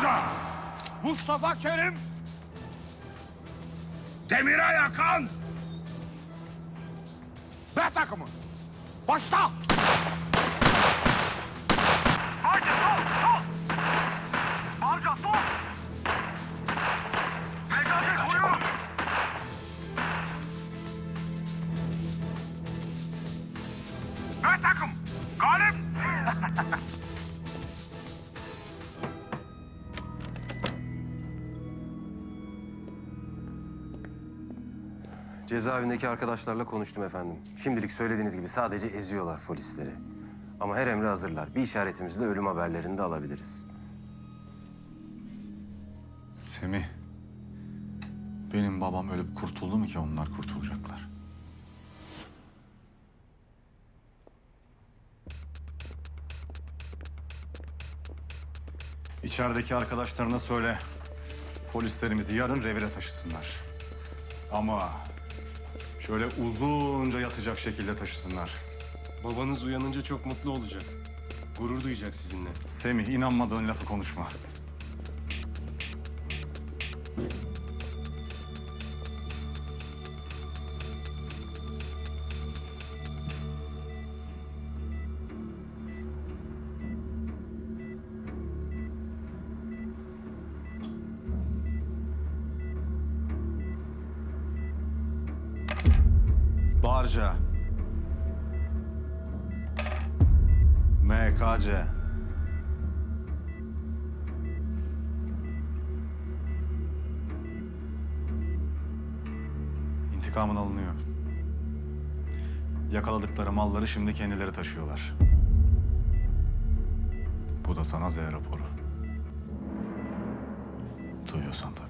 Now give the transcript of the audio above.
Barca! Mustafa Kerim, Demire yakan! B takımı. Başla. Cezaevindeki arkadaşlarla konuştum efendim. Şimdilik söylediğiniz gibi sadece eziyorlar polisleri. Ama her emre hazırlar. Bir işaretimizle ölüm haberlerini de alabiliriz. Semih. Benim babam ölüp kurtuldu mu ki onlar kurtulacaklar? İçerideki arkadaşlarına söyle. Polislerimizi yarın revire taşısınlar. Ama şöyle uzunca yatacak şekilde taşısınlar. Babanız uyanınca çok mutlu olacak. Gurur duyacak sizinle. Semih inanmadığın lafı konuşma. Barca. MKC. İntikamın alınıyor. Yakaladıkları malları şimdi kendileri taşıyorlar. Bu da sana Z raporu. Duyuyorsan tabii.